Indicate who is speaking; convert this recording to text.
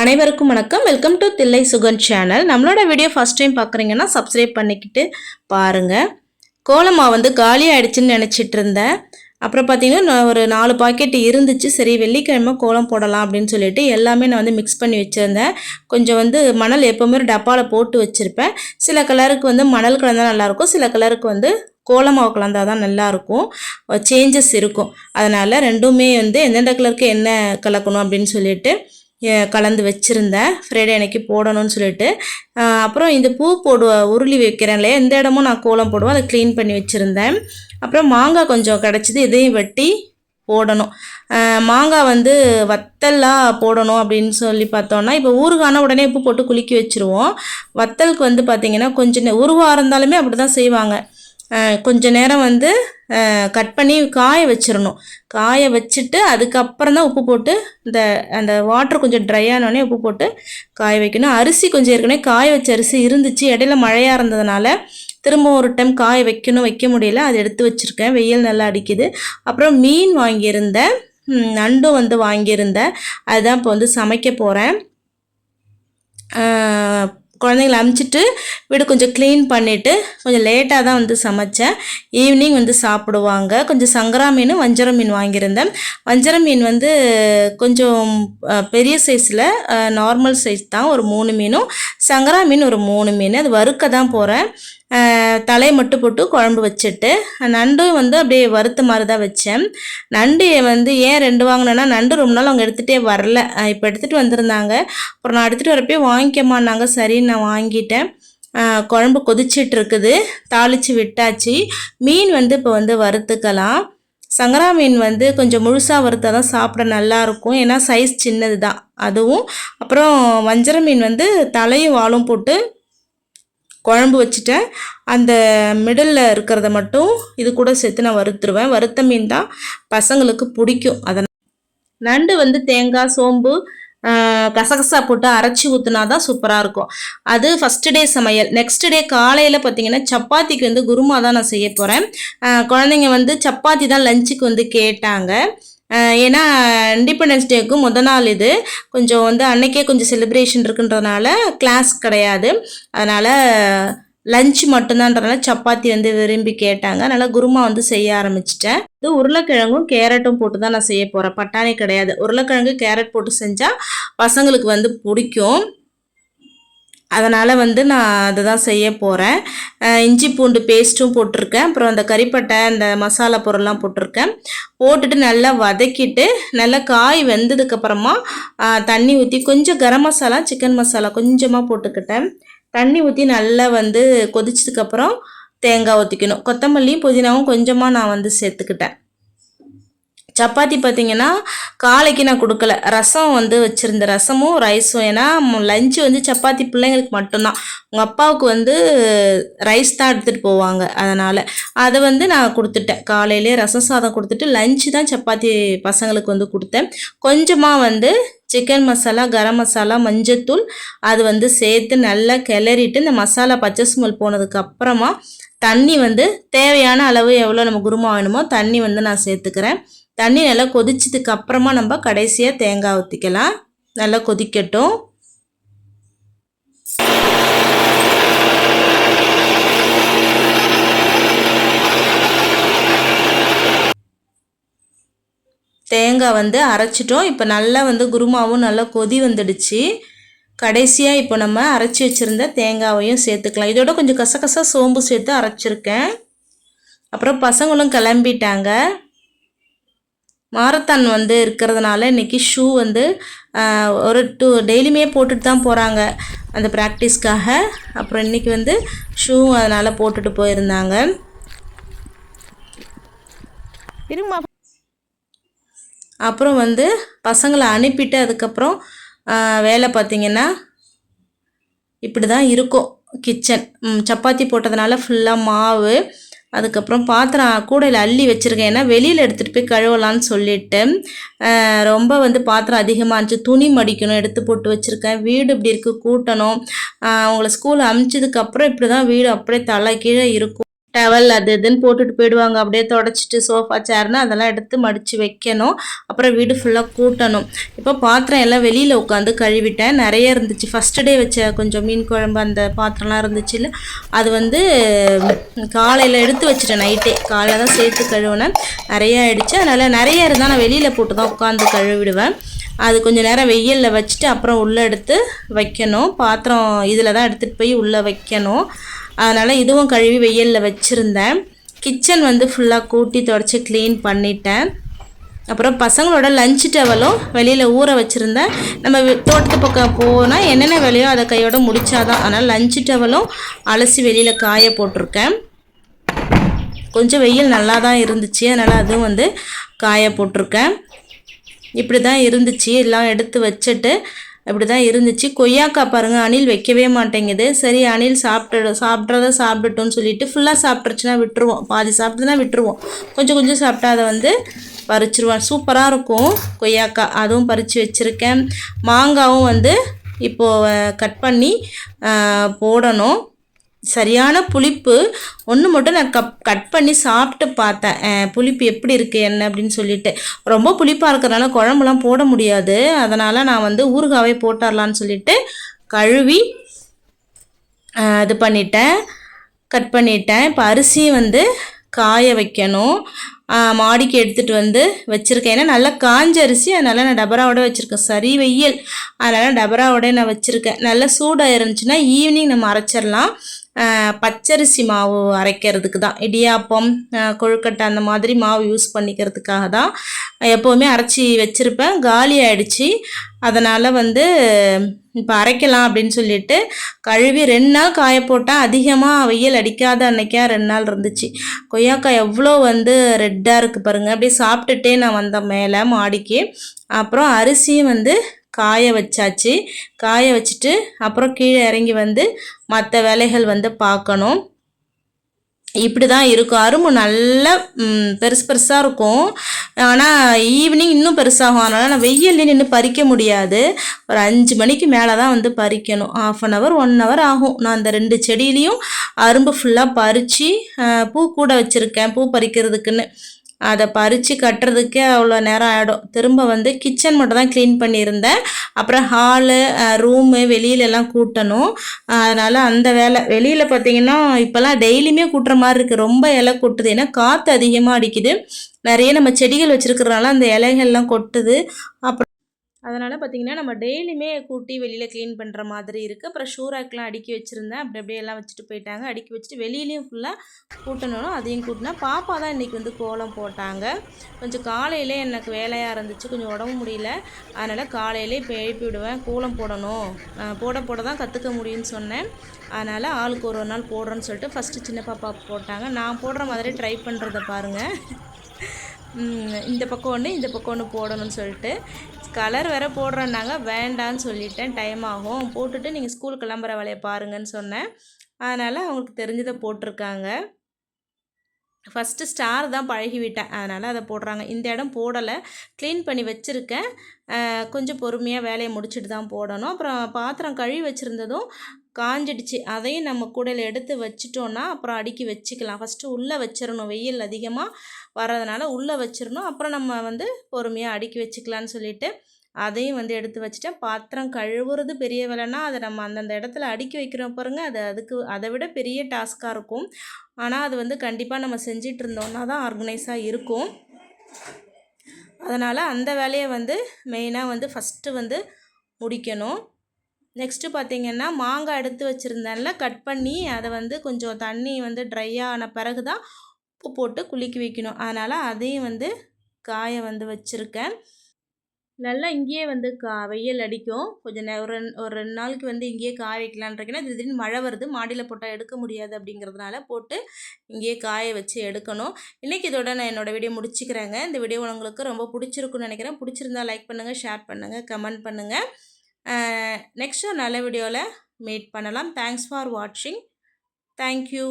Speaker 1: அனைவருக்கும் வணக்கம். Welcome to Thillai Sugan channel நம்மளோட வீடியோ ஃபஸ்ட் டைம் பார்க்குறீங்கன்னா சப்ஸ்கிரைப் பண்ணிக்கிட்டு பாருங்கள் கோலமா வந்து காலி ஆயிடுச்சுன்னு நினச்சிட்டு இருந்தேன். அப்புறம் பார்த்தீங்கன்னா நான் ஒரு நாலு பாக்கெட் இருந்துச்சு. சரி வெள்ளிக்கிழமை கோலம் போடலாம் அப்படின்னு சொல்லிட்டு எல்லாமே நான் வந்து மிக்ஸ் பண்ணி வச்சுருந்தேன். கொஞ்சம் வந்து மணல் எப்போவுமே ஒரு டப்பாவில் போட்டு வச்சுருப்பேன். சில கலருக்கு வந்து மணல் கலந்தால் நல்லாயிருக்கும். சில கலருக்கு வந்து கோலமாவு கலந்தால் தான் நல்லாயிருக்கும் சேஞ்சஸ் இருக்கும். அதனால் ரெண்டுமே வந்து எந்தெந்த கலருக்கு என்ன கலக்கணும் அப்படின்னு சொல்லிட்டு கலந்து வச்சுருந்தேன் ஃப்ரைடே அன்னைக்கு போடணும்னு சொல்லிட்டு. அப்புறம் இந்த பூ போடுவ உருளி வைக்கிறேன் இல்லையா? எந்த இடமும் நான் கோலம் போடுவேன். அதை க்ளீன் பண்ணி வச்சுருந்தேன். அப்புறம் மாங்காய் கொஞ்சம் கிடச்சிது. இதையும் வெட்டி போடணும். மாங்காய் வந்து வத்தல்லாம் போடணும் அப்படின்னு சொல்லி பார்த்தோன்னா இப்போ ஊறுகானா உடனே உப்பு போட்டு குலுக்கி வச்சுருவோம். வத்தலுக்கு வந்து பார்த்திங்கன்னா கொஞ்சம் நே- உருவாக இருந்தாலுமே அப்படி தான் செய்வாங்க. கொஞ்ச நேரம் வந்து கட் பண்ணி காய வச்சிடணும் காய வச்சுட்டு அதுக்கப்புறம் தான் உப்பு போட்டு இந்த அந்த வாட்டர் கொஞ்சம் ட்ரை ஆனோடனே உப்பு போட்டு காய வைக்கணும். அரிசி கொஞ்சம் ஏற்கனவே காய வச்ச அரிசி இருந்துச்சு. இடையில மழையாக இருந்ததுனால திரும்ப ஒரு டைம் காய வைக்கணும் வைக்க முடியல. அதை எடுத்து வச்சுருக்கேன். வெயில் நல்லா அடிக்குது. அப்புறம் மீன் வாங்கியிருந்தேன் நண்டும் வந்து வாங்கியிருந்தேன் அதுதான் இப்போ வந்து சமைக்க போகிறேன் குழந்தைங்கள அமுச்சிட்டு வீடு கொஞ்சம் க்ளீன் பண்ணிவிட்டு கொஞ்சம் லேட்டாக தான் வந்து சமைச்சேன். ஈவினிங் வந்து சாப்பிடுவாங்க. கொஞ்சம் சங்கரா மீன் வஞ்சர மீன் வாங்கியிருந்தேன். வஞ்சர மீன் வந்து கொஞ்சம் பெரிய சைஸில் நார்மல் சைஸ் தான். ஒரு மூணு மீனும். சங்கரா மீன் ஒரு மூணு மீன். அது வறுக்க தான் போகிறேன் தலையை மட்டும் போட்டு குழம்பு வச்சுட்டு நண்டும் வந்து அப்படியே வறுத்த மாதிரி தான் வச்சேன். நண்டு வந்து ஏன் ரெண்டு வாங்கினேன்னா நண்டு ரொம்ப நாள் அவங்க எடுத்துகிட்டே வரல. இப்போ எடுத்துகிட்டு வந்திருந்தாங்க. அப்புறம் நான் எடுத்துகிட்டு வரப்பே வாங்கிக்கமான்னாங்க சரின்னு நான் வாங்கிட்டேன். குழம்பு கொதிச்சிட்டு இருக்குது. தாளித்து விட்டாச்சு. மீன் வந்து இப்போ வந்து வறுத்துக்கலாம். சங்கரா மீன் வந்து கொஞ்சம் முழுசாக வறுத்தா தான் சாப்பிட நல்லாயிருக்கும் ஏன்னா சைஸ் சின்னது தான் அதுவும் அப்புறம் வஞ்சர மீன் வந்து தலையும் வாழும் போட்டு குழம்பு வச்சுட்டேன். அந்த மிடலில் இருக்கிறத மட்டும் இது கூட சேர்த்து நான் வறுத்துருவேன். வறுத்த மீன் தான் பசங்களுக்கு பிடிக்கும். அதனால் நண்டு வந்து தேங்காய் சோம்பு கசகசா போட்டு அரைச்சி ஊற்றுனா தான் சூப்பராக இருக்கும். அது ஃபஸ்ட்டு டே சமையல். நெக்ஸ்ட் டே காலையில் பார்த்தீங்கன்னா சப்பாத்திக்கு வந்து குருமா தான் நான் செய்ய போகிறேன் குழந்தைங்க வந்து சப்பாத்தி தான் லஞ்சுக்கு வந்து கேட்டாங்க. ஏன்னா இண்டிபெண்டன்ஸ் டேக்கு முத நாள் இது. கொஞ்சம் வந்து அன்னைக்கே கொஞ்சம் செலிப்ரேஷன் இருக்குன்றதுனால கிளாஸ் கிடையாது. அதனால் லஞ்ச் மட்டும்தான்றனால சப்பாத்தி வந்து விரும்பி கேட்டாங்க. அதனால் குருமா வந்து செய்ய ஆரம்பிச்சிட்டேன். இது உருளைக்கிழங்கும் கேரட்டும் போட்டு தான் நான் செய்ய போகிறேன் பட்டாணி கிடையாது. உருளைக்கிழங்கு கேரட் போட்டு செஞ்சால் பசங்களுக்கு வந்து பிடிக்கும். அதனால் வந்து நான் அதை தான் செய்ய போகிறேன் இஞ்சி பூண்டு பேஸ்ட்டும் போட்டிருக்கேன். அப்புறம் அந்த கறிப்பட்டை அந்த மசாலா பொருள்லாம் போட்டிருக்கேன். போட்டுட்டு நல்லா வதக்கிட்டு நல்லா காய் வெந்ததுக்கப்புறமா தண்ணி ஊற்றி கொஞ்சம் கரம் மசாலா சிக்கன் மசாலா கொஞ்சமாக போட்டுக்கிட்டேன். தண்ணி ஊற்றி நல்லா வந்து கொதிச்சதுக்கப்புறம் தேங்காய் ஊற்றிக்கணும் கொத்தமல்லியும் புதினாவும் கொஞ்சமாக நான் வந்து சேர்த்துக்கிட்டேன். சப்பாத்தி பார்த்தீங்கன்னா காலைக்கு நான் கொடுக்கல. ரசம் வந்து வச்சுருந்த ரசமும் ரைஸும். ஏன்னா லஞ்சு வந்து சப்பாத்தி பிள்ளைங்களுக்கு மட்டும்தான். உங்கள் அப்பாவுக்கு வந்து ரைஸ் தான் எடுத்துகிட்டு போவாங்க. அதனால் அதை வந்து நான் கொடுத்துட்டேன். காலையிலே ரசம் சாதம் கொடுத்துட்டு லஞ்சு தான் சப்பாத்தி பசங்களுக்கு வந்து கொடுத்தேன். கொஞ்சமாக வந்து சிக்கன் மசாலா கரம் மசாலா மஞ்சத்தூள் அது வந்து சேர்த்து நல்லா கிளறிட்டு இந்த மசாலா பச்சை ஸ்மெல் போனதுக்கு அப்புறமா தண்ணி வந்து தேவையான அளவு எவ்வளோ நம்ம குருமா வேணுமோ தண்ணி வந்து நான் சேர்த்துக்கிறேன். தண்ணி நல்லா கொதிச்சதுக்கு அப்புறமா நம்ம கடைசியாக தேங்காய் ஊற்றிக்கலாம் நல்லா கொதிக்கட்டும். தேங்காய் வந்து அரைச்சிட்டோம். இப்போ நல்லா வந்து குருமாவும் நல்லா கொதி வந்துடுச்சு. கடைசியாக இப்போ நம்ம அரைச்சி வச்சுருந்த தேங்காவையும் சேர்த்துக்கலாம். இதோட கொஞ்சம் கசகசா சோம்பு சேர்த்து அரைச்சிருக்கேன். அப்புறம் பசங்களும் கிளம்பிட்டாங்க. மாரத்தான் வந்து இருக்கிறதுனால இன்னைக்கு ஷூ வந்து ஒரு டூ டெய்லியுமே போட்டுட்டு தான் போகிறாங்க அந்த ப்ராக்டிஸ்க்காக அப்புறம் இன்னைக்கு வந்து ஷூ அதனால் போட்டுட்டு போயிருந்தாங்க. அப்புறம் வந்து பசங்களை அனுப்பிட்டு அதுக்கப்புறம் வேலை பார்த்தீங்கன்னா இப்படி தான் இருக்கும் கிச்சன் சப்பாத்தி போட்டதுனால ஃபுல்லாக மாவு அதுக்கப்புறம் பாத்திரம் கூடையில் அள்ளி வச்சுருக்கேன். ஏன்னா வெளியில் எடுத்துகிட்டு போய் கழுவலான்னு சொல்லிட்டு ரொம்ப வந்து பாத்திரம் அதிகமாக இருந்துச்சு. துணி மடிக்கணும் எடுத்து போட்டு வச்சுருக்கேன். வீடு இப்படி இருக்குது கூட்டணும். அவங்கள ஸ்கூல் அமிச்சதுக்கப்புறம் இப்படி தான் வீடு அப்படியே தலை கீழே இருக்கும். டவல் அது இதுன்னு போட்டுட்டு போயிடுவாங்க. அப்படியே தொடச்சிட்டு சோஃபா சேர்னு அதெல்லாம் எடுத்து மடித்து வைக்கணும். அப்புறம் வீடு ஃபுல்லாக கூட்டணும். இப்போ பாத்திரம் எல்லாம் வெளியில் உட்காந்து கழுவிட்டேன். நிறைய இருந்துச்சு. ஃபஸ்ட்டு டே வச்ச கொஞ்சம் மீன் குழம்பு அந்த பாத்திரம்லாம் இருந்துச்சு இல்லை? அது வந்து காலையில் எடுத்து வச்சுட்டேன் நைட்டே காலையில் தான் சேர்த்து கழுவினேன். நிறைய ஆயிடுச்சு. அதனால் நிறைய இருந்தால் நான் வெளியில் போட்டு தான் உட்காந்து கழுவிடுவேன். அது கொஞ்சம் நேரம் வெயிலில் வச்சுட்டு அப்புறம் உள்ளே எடுத்து வைக்கணும். பாத்திரம் இதில் தான் எடுத்துகிட்டு போய் உள்ளே வைக்கணும். அதனால் இதுவும் கழுவி வெயிலில் வச்சுருந்தேன். கிச்சன் வந்து ஃபுல்லாக கூட்டி தொடச்சி க்ளீன் பண்ணிட்டேன். அப்புறம் பசங்களோட லஞ்ச் டவலும் வெளியில் ஊற வச்சுருந்தேன். நம்ம தோட்டத்து பக்கம் போனால் என்னென்ன வேலையோ அதை கையோட முடித்தாதான் அதனால் லஞ்ச் டவலும் அலசி வெளியில் காய போட்டிருக்கேன். கொஞ்சம் வெயில் நல்லா தான் இருந்துச்சு. அதனால் அதுவும் வந்து காய போட்டிருக்கேன். இப்படி தான் இருந்துச்சு. எல்லாம் எடுத்து வச்சுட்டு அப்படி தான் இருந்துச்சு. கொய்யாக்காய் பாருங்கள் அணில் வைக்கவே மாட்டேங்குது. சரி அணில் சாப்பிட்டு சாப்பிட்றத சாப்பிட்டுட்டோன்னு சொல்லிட்டு ஃபுல்லாக சாப்பிட்ருச்சுன்னா விட்டுருவோம். பாதி சாப்பிட்டுனா விட்டுருவோம். கொஞ்சம் கொஞ்சம் சாப்பிட்டா அதை வந்து பறிச்சிருவான் சூப்பராக இருக்கும் கொய்யாக்காய். அதுவும் பறித்து வச்சுருக்கேன். மாங்காவும் வந்து இப்போது கட் பண்ணி போடணும். சரியான புளிப்பு. ஒன்று மட்டும் நான் கப் கட் பண்ணி சாப்பிட்டு பார்த்தேன். புளிப்பு எப்படி இருக்குது என்ன அப்படின்னு சொல்லிட்டு. ரொம்ப புளிப்பாக இருக்கிறனால குழம்புலாம் போட முடியாது. அதனால் நான் வந்து ஊறுகாவே போட்டுடலான்னு சொல்லிட்டு கழுவி இது பண்ணிட்டேன். கட் பண்ணிட்டேன். இப்போ அரிசி வந்து காய வைக்கணும். மாடிக்கு எடுத்துகிட்டு வந்து வச்சுருக்கேன். ஏன்னா நல்லா காஞ்ச அரிசி அதனால் நான் டபராவோட வச்சுருக்கேன். சரி வெயில். அதனால் டபராவோட நான் வச்சுருக்கேன். நல்லா சூடாக இருந்துச்சுன்னா ஈவினிங் நம்ம அரைச்சிடலாம் பச்சரிசி மாவு அரைக்கிறதுக்கு தான் இடியாப்பம் கொழுக்கட்டை அந்த மாதிரி மாவு யூஸ் பண்ணிக்கிறதுக்காக தான் எப்போவுமே அரைச்சி வச்சுருப்பேன். காலி ஆகிடுச்சி அதனால் வந்து இப்போ அரைக்கலாம் அப்படின்னு சொல்லிட்டு கழுவி ரெண்டு நாள் காய போட்டால் அதிகமாக வெயில் அடிக்காத அன்னைக்கா ரெண்டு நாள் இருந்துச்சு. கொய்யாக்காய் எவ்வளோ வந்து ரெட்டாக இருக்குது பாருங்கள் அப்படியே சாப்பிட்டுட்டே நான் வந்தேன் மேலே மாடிக்கு. அப்புறம் அரிசியும் வந்து காய வச்சாச்சு. காய வச்சுட்டு அப்புறம் கீழே இறங்கி வந்து மற்ற வேலைகள் வந்து பார்க்கணும். இப்படி தான் இருக்கும். அரும்பு நல்லா பெருசு பெருசாக இருக்கும். ஆனால் ஈவினிங் இன்னும் பெருசாகும். அதனால் நான் வெயில்லே நின்று பறிக்க முடியாது. ஒரு அஞ்சு மணிக்கு மேலே தான் வந்து பறிக்கணும். Half an hour one hour ஆகும். நான் அந்த ரெண்டு செடியிலையும் அரும்பு ஃபுல்லாக பறித்து பூ கூட வச்சுருக்கேன். பூ பறிக்கிறதுக்குன்னு. அதை பறித்து கட்டுறதுக்கே அவ்வளோ நேரம் ஆகிடும் திரும்ப வந்து கிச்சன் மட்டும் தான் க்ளீன் பண்ணியிருந்தேன். அப்புறம் ஹாலு ரூமு வெளியிலலாம் கூட்டணும். அதனால் அந்த வேலை. வெளியில் பார்த்திங்கன்னா இப்போல்லாம் டெய்லியுமே கூட்டுற மாதிரி இருக்குது ரொம்ப இலை கொட்டுது. ஏன்னா காற்று அதிகமாக அடிக்குது. நிறைய நம்ம செடிகள் வச்சுருக்கிறனால அந்த இலைகள்லாம் கொட்டுது. அப்புறம் அதனால் பார்த்திங்கன்னா நம்ம டெய்லியுமே கூட்டி வெளியில் க்ளீன் பண்ணுற மாதிரி இருக்குது அப்புறம் ஷூராக்கெலாம் அடுக்கி வச்சுருந்தேன். அப்படி அப்படியே எல்லாம் வச்சுட்டு போயிட்டாங்க. அடுக்கி வச்சுட்டு வெளியிலையும் ஃபுல்லாக கூட்டணும் அதையும் கூட்டினா பாப்பா தான் இன்றைக்கி வந்து கோலம் போட்டாங்க. கொஞ்சம் காலையிலே எனக்கு வேலையாக இருந்துச்சு. கொஞ்சம் உடம்பு முடியல. அதனால் காலையிலே இப்போ எழுப்பி விடுவேன். கோலம் போடணும். போட போட தான் கற்றுக்க முடியும்னு சொன்னேன். அதனால் ஆளுக்கு ஒரு ஒரு நாள் போடுறேன்னு சொல்லிட்டு ஃபஸ்ட்டு சின்ன பாப்பா போட்டாங்க. நான் போடுற மாதிரி ட்ரை பண்ணுறதை பாருங்கள் இந்த பக்கம் ஒன்று இந்த பக்கம் ஒன்று போடணும்னு சொல்லிட்டு கலர் வேறு போடுறேன்னாங்க. வேண்டான்னு சொல்லிட்டேன். டைம் ஆகும். போட்டுட்டு நீங்கள் ஸ்கூல் கிளம்புற வேலையை பாருங்கன்னு சொன்னேன். அதனால் அவங்களுக்கு தெரிஞ்சதை போட்டிருக்காங்க. ஃபஸ்ட்டு ஸ்டார் தான் பழகி விட்டேன் அதனால் அதை போடுறாங்க. இந்த இடம் போடலை. க்ளீன் பண்ணி வச்சுருக்கேன். கொஞ்சம் பொறுமையாக வேலையை முடிச்சுட்டு தான் போடணும். அப்புறம் பாத்திரம் கழுவி வச்சுருந்ததும் காஞ்சிடுச்சு. அதையும் நம்ம கூடையில் எடுத்து வச்சிட்டோன்னா அப்புறம் அடுக்கி வச்சுக்கலாம். ஃபஸ்ட்டு உள்ளே வச்சிடணும் வெயில் அதிகமாக வர்றதுனால உள்ளே வச்சிடணும் அப்புறம் நம்ம வந்து பொறுமையாக அடுக்கி வச்சுக்கலான்னு சொல்லிவிட்டு அதையும் வந்து எடுத்து வச்சுட்டேன். பாத்திரம் கழுவுறது பெரிய வேலைன்னா அதை நம்ம அந்தந்த இடத்துல அடுக்கி வைக்கிறோம் பாருங்கள் அது அதுக்கு அதை விட பெரிய டாஸ்க்காக இருக்கும். ஆனால் அது வந்து கண்டிப்பாக நம்ம செஞ்சிட்டு இருந்தோம்னா தான் ஆர்கனைஸாக இருக்கும். அதனால் அந்த வேலையை வந்து மெயினாக வந்து ஃபஸ்ட்டு வந்து முடிக்கணும். நெக்ஸ்ட்டு பார்த்திங்கன்னா மாங்காய் எடுத்து வச்சுருந்தேன்ல கட் பண்ணி அதை வந்து கொஞ்சம் தண்ணி வந்து ட்ரை ஆன பிறகு தான் உப்பு போட்டு குளிக்க வைக்கணும். அதனால் அதையும் வந்து காய வந்து வச்சுருக்கேன். நல்லா இங்கேயே வந்து கா வெயில் அடிக்கும். கொஞ்சம் ஒரு ஒரு ரெண்டு நாளைக்கு வந்து இங்கேயே காய வைக்கலான்றீங்கன்னா திடீர்னு மழை வருது மாடியில் போட்டால் எடுக்க முடியாது அப்படிங்கிறதுனால போட்டு இங்கேயே காய வச்சு எடுக்கணும். இன்றைக்கி இதோட நான் என்னோடய வீடியோ முடிச்சுக்கிறேங்க. இந்த வீடியோ உங்களுக்கு ரொம்ப பிடிச்சிருக்குன்னு நினைக்கிறேன். பிடிச்சிருந்தா லைக் பண்ணுங்கள் ஷேர் பண்ணுங்கள் கமெண்ட் பண்ணுங்கள் நெக்ஸ்ட்டு நல்ல வீடியோவில் மீட் பண்ணலாம். தேங்க்ஸ் ஃபார் வாட்சிங் தேங்க்யூ